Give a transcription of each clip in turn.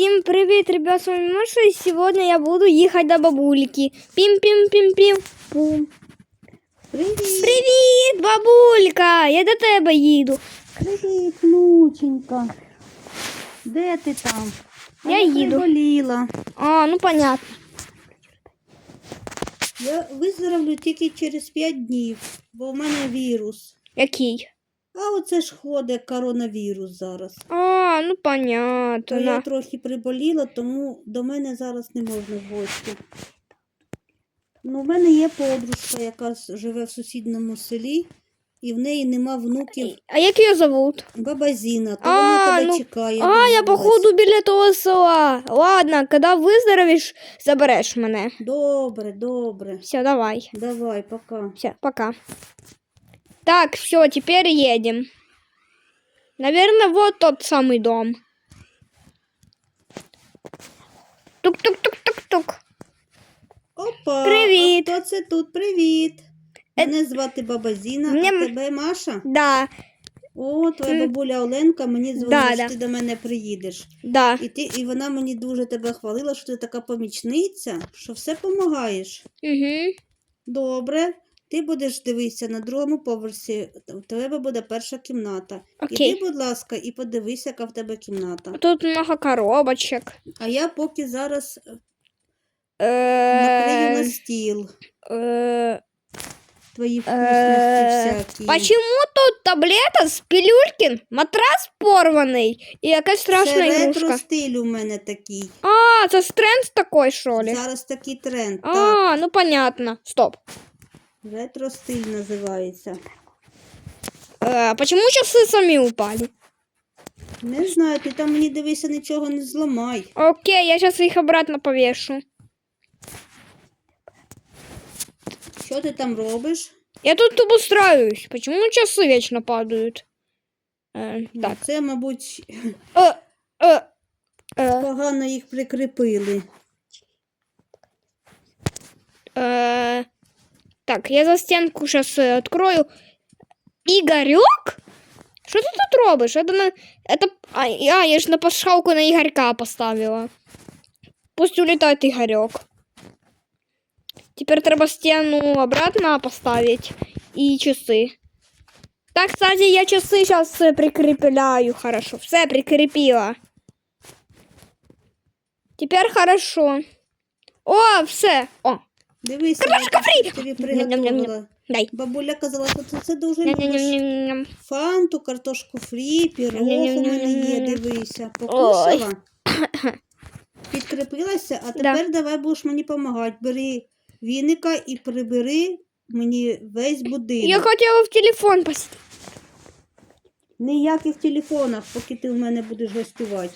Всем привет, ребят, с вами Маша, и сегодня я буду ехать до бабульки. Пим-пим-пим-пим. Привіт, Привіт, бабулька! Я до тебе їду. привіт, внученька. Де ти там? Я А їду. Приболіла. А, ну понятно. Я виздоровлю тільки через 5 днів, бо в мене вірус. Який? А оце ж ходить коронавірус зараз. А, ну То понятно. я трохи приболіла, тому до мене зараз не можна в гості. Ну, в мене є подружка, яка живе в сусідньому селі, і в неї нема внуків А як її зовут? баба Зіна, то А, вона тебе ну, чекає. А, я походу біля того села. Ладно, коли виздоровіш, забереш мене. Добре, добре. Все, давай. Давай, пока. Все, пока. Так, все, теперь едем. Наверное, вот тот самый дом. Тук-тук-тук-тук-тук. Опа! Привіт. А хто це тут? Привіт. Мене звати баба Зіна, Мені- а тебе Маша? Да, О, твоя бабуля Оленка мені дзвонить, Да, що да. ти до мене приїдеш. да. І, ти, і вона мені дуже тебе хвалила, що ти така помічниця, що все допомагаєш. Угу. Добре. Ти будеш дивитися на другому поверсі, у тебе буде перша кімната. Окей. Іди, будь ласка, і подивись, яка в тебе кімната. Тут много коробочек. А я поки зараз накрию на стіл э, твої Е, вкусності всякі. Почему тут таблета с пилюлькин, матрас порваний і якась страшна Це ігрушка? ретро-стиль у мене такий. А, це тренд такой, що ли? Зараз такий тренд. Так, А, ну понятно. Стоп. ретро-стиль називається. Э, почему часы сами упали? Не знаю, ти там мені дивися, нічого не зламай. Окей, я сейчас их обратно повешу. Що ти там робиш? Я тут обустраиваюсь. Почему часы вечно падают? Э, так. Це, мабуть, Э, э, э, погано їх прикріпили. э. Так, я за стенку сейчас открою. Игорек? Что ты тут робишь? Это на... Это... А, я, я ж на пасхалку на Игорька поставила. Пусть улетает Игорек. Теперь треба стену обратно поставить. И часы. Так, кстати, я часы сейчас прикрепляю. Хорошо. Все прикрепила. Теперь хорошо. О, все. О, Дивися, Картошка фрі! тобі приготувала. дай. Бабуля казала, що ти це дуже любиш. Ням-ням-ням-ням. Фанту, картошку фрі, пірог у мене є, дивися. Покушала. Підкріпилася, а тепер давай будеш мені допомагати. Бери віника і прибери мені весь будинок. Я хотела в телефон посмотреть. Ніяких телефонах, поки ти в мене будеш гостювати.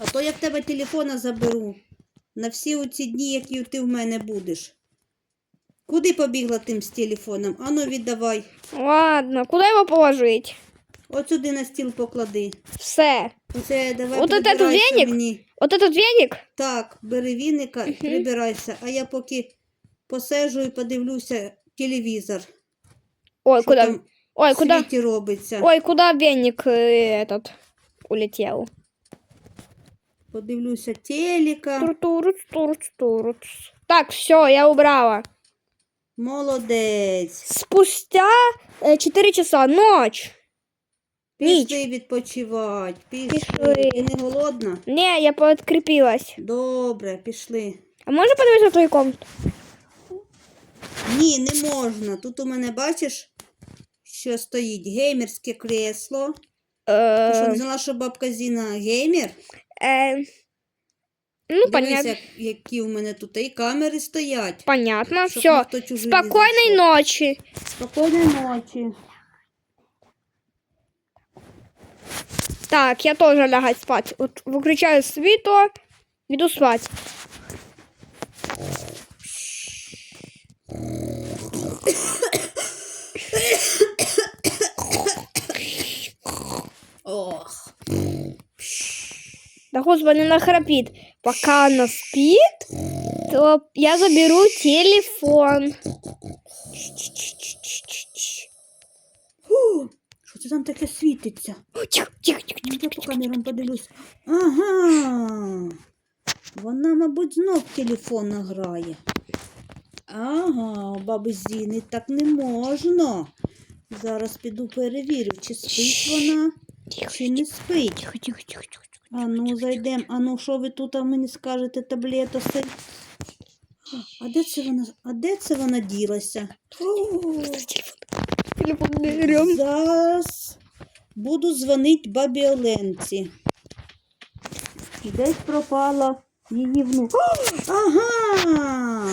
А то я в тебе телефона заберу на всі оці дні, які ти в мене будеш. Куди побігла тим з телефоном? Ану віддавай. Ладно, куда его положить? От сюди на стіл поклади. Все. Оце давай От этот прибирайся веник? мені. Вот этот веник? Так, бери віника і Мгм. прибирайся. А я поки посежу і подивлюся телевізор. Ой, що куда? там Ой, в куда? світі робиться. Ой, куда веник э, этот улетел? Подивлюся телека. Так, все, я убрала. Молодець. Спустя 4 часа, ночь. Ніч. Пішли відпочивати. Пішли. Пішли. Ти не голодна? Не, я подкрепилась. Добре, пішли. А можно подивитися твою комнату? Ні, не можна. Тут у мене бачиш, що стоїть геймерське кресло. Ти що, не знала, що бабка Зіна геймер? Э, ну, Дивись, понятно. як, які у мене тут і камери стоять. Понятно, щоб все. ніхто чужий не Спокойной зайшов. ночи. Спокійної ночі. Так, я тоже лягать спать. Вот выключаю світло, иду спать. Ох. Да господи, она храпит. Пока она спит, то я заберу телефон. Фу, що це там таке світиться? Тихо, тихо, тихо, Ну, Я по камерам подивлюсь. Ага. Вона, мабуть, знов в телефон грає. Ага, у баби Зіни так не можна. Зараз піду перевірю, чи спить вона, чи не спить. тихо, тихо, тихо. А ну, зайдем. А ну, що ви тут а мені скажете, таблетоси? А де це вона? А де це вона ділася? Телефон. Берем. Зараз буду дзвонити бабі Оленці. Десь пропала її внук. Ага!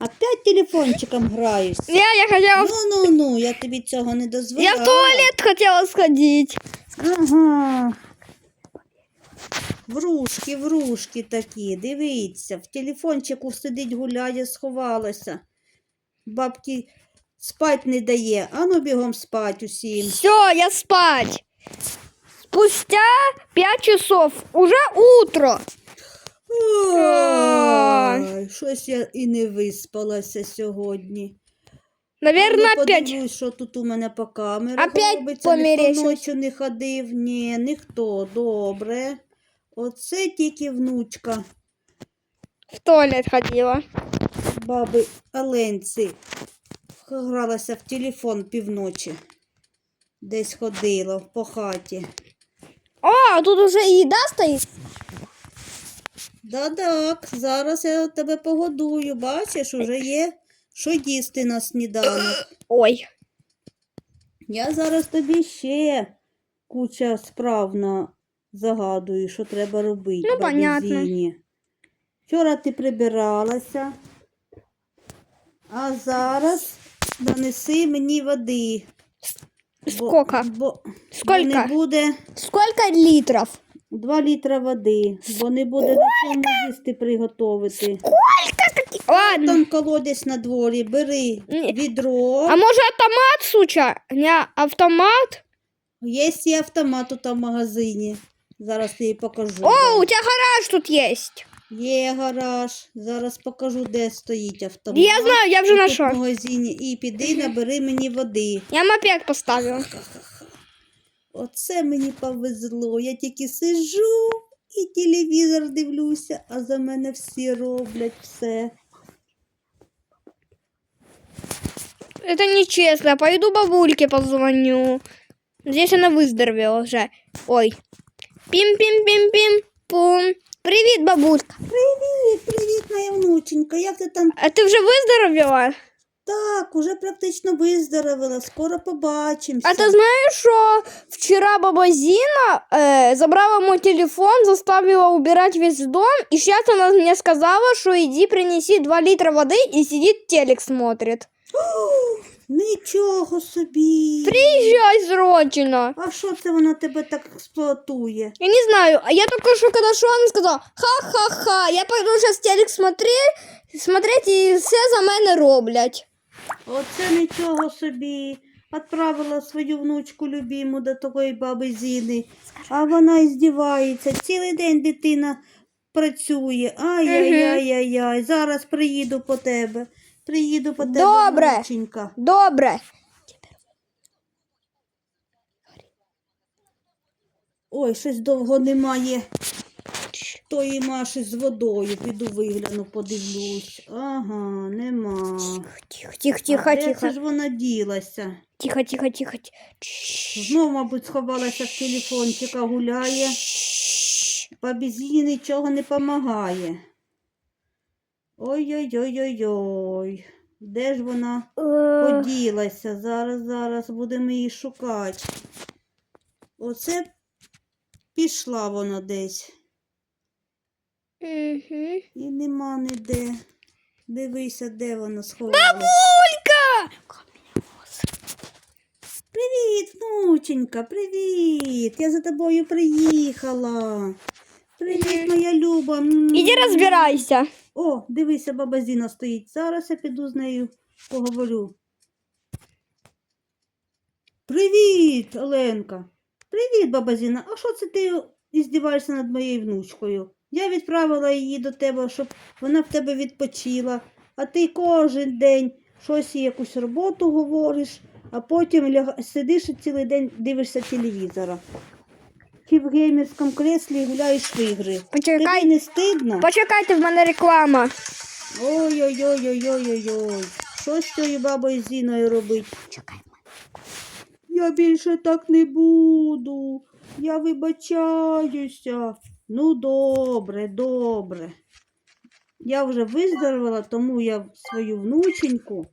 Опять телефончиком граєшся. Я, я хотела... Ну, ну, ну, я тобі цього не дозволяла. Я в туалет хотела сходить. Ага. Врушки, врушки такі, дивіться, в телефончику сидить, гуляє, сховалася. Бабки спать не дає, ану бігом спать усім. Все, я спать. Спустя пять часов. Уже утро. Ой, щось я і не виспалася сьогодні. Наверное, Ну, опять. подивлюсь, що тут у мене по камерах Опять робиться. Ніхто ночі не ходив. Ні, ніхто. Добре. Оце тільки внучка. В туалет ходила. баби Оленці гралася в телефон півночі. Десь ходила по хаті. О, тут уже и еда стоит. Да-так, зараз я тебе погодую. Бачиш, уже є що їсти на сніданок. Ой. Я зараз тобі ще куча справ на загадую, що треба робити. Ну, понятно. Вчора ти прибиралася, а зараз нанеси мені води. Сколько? Бо, бо Сколько? не буде Сколько литров? 2 літра води, бо не буде до чому їсти приготувати. Ладно. Там колодязь на дворі, бери Ні. відро. А может автомат, суча? Не, автомат? Є і автомат тут в магазині. Зараз я їй покажу. О, у тебя гараж тут есть. Є гараж. Зараз покажу, де стоїть автомат. Я знаю, я вже нашла. В магазині. І піди, набери мені води. Я мопед поставила. Оце мені повезло. Я тільки сижу і телевізор дивлюся, а за мене всі роблять все. Это нечестно. Пойду бабульке позвоню. Здесь она выздоровела уже. Ой. Пим пим пим пим пум. Привет, бабулька. Привет, привет, моя внученька. Як ти там? А ты уже выздоровела? Так, уже практично выздоровела. скоро побачимся. А ты знаешь, что вчера баба Зіна е, забрала мой телефон, заставила убирать весь дом, и сейчас она мне сказала, что иди принеси 2 литра воды и сидит телек смотрит. Нічого собі. Приезжай срочно. А що це вона тебе так експлуатує? Я не знаю, а я только что когда шла, она сказала, ха-ха-ха, я пойду сейчас телек смотреть, смотреть і все за мене роблять. Оце нічого собі. Отправила свою внучку любиму до такої баби Зіни, а вона здівається. Цілий день дитина працює. Ай-яй-яй-яй-яй. Зараз приїду по тебе. Приїду по тебе, Добре. внученька. Добре. Ой, щось довго немає тої Маші з водою. Піду вигляну, подивлюсь. Ага, нема. Тихо, тихо, тихо, де тихо. це ж вона ділася? Тихо, тихо, тихо. Чш. Знов, мабуть, сховалася в телефончика, гуляє. Зіні нічого не помагає. Ой-ой-ой-ой-ой. Де ж вона Е, поділася? Зараз, зараз будемо її шукати. Оце пішла вона десь. мгм. І нема ніде. Дивися, де вона сховалася. Бабулька! Привіт, внученька, привіт. Я за тобою приїхала. Привіт, моя Люба. Іди розбирайся. О, дивися, баба Зіна стоїть. Зараз я піду з нею поговорю. Привіт, Оленка. Привіт, баба Зіна. А що це ти іздіваєшся над моєю внучкою? Я відправила її до тебе, щоб вона в тебе відпочила. А ти кожен день щось їй якусь роботу говориш, а потім сидиш і цілий день дивишся телевізора. Чи в геймерському креслі гуляєш в ігри. Почекай. Тобі не стидно? Почекайте, в мене реклама. Ой-ой-ой-ой-ой-ой. Що з цією бабою Зіною робить? Я більше так не буду. Я вибачаюся. Ну, добре, добре. Я вже виздоровила, тому я свою внученьку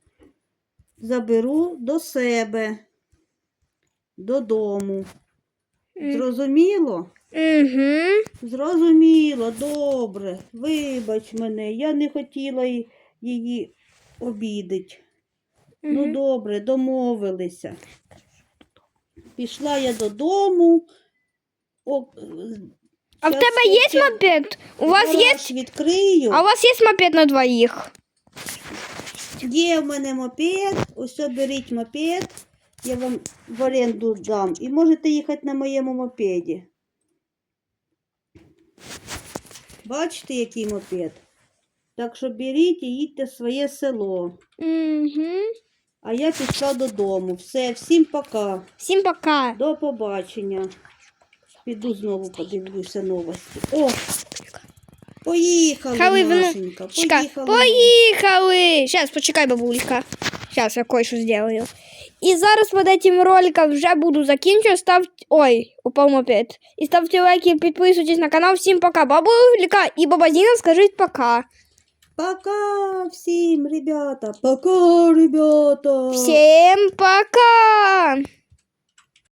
заберу до себе, додому. Зрозуміло? Угу. Зрозуміло, добре. Вибач мене, я не хотіла її обідати. Ну, добре, домовилися. Пішла я додому. О, А в щас тебе є мопед? У вас є? гараж відкрию. А у вас є мопед на двоїх? Є в мене мопед, ось беріть мопед, я вам в оренду дам. І можете їхати на моєму мопеді. Бачите, який мопед? Так що беріть і їдьте в своє село. Угу. А я пішла додому. Все, всім пока. Всім пока. До побачення. Піду знову подивлюся новості. О! Поїхали, Хали, Машенька, поїхали. поїхали! Сейчас, почекай, бабулька. Сейчас я кое-що сделаю. І зараз под этим роликом вже буду закінчувати. Ставте... Ой, упав мопед. І ставте лайки, підписуйтесь на канал. Всім пока. Бабулька і баба Зіна скажіть пока. Пока всім, ребята. Пока, ребята. Всім пока!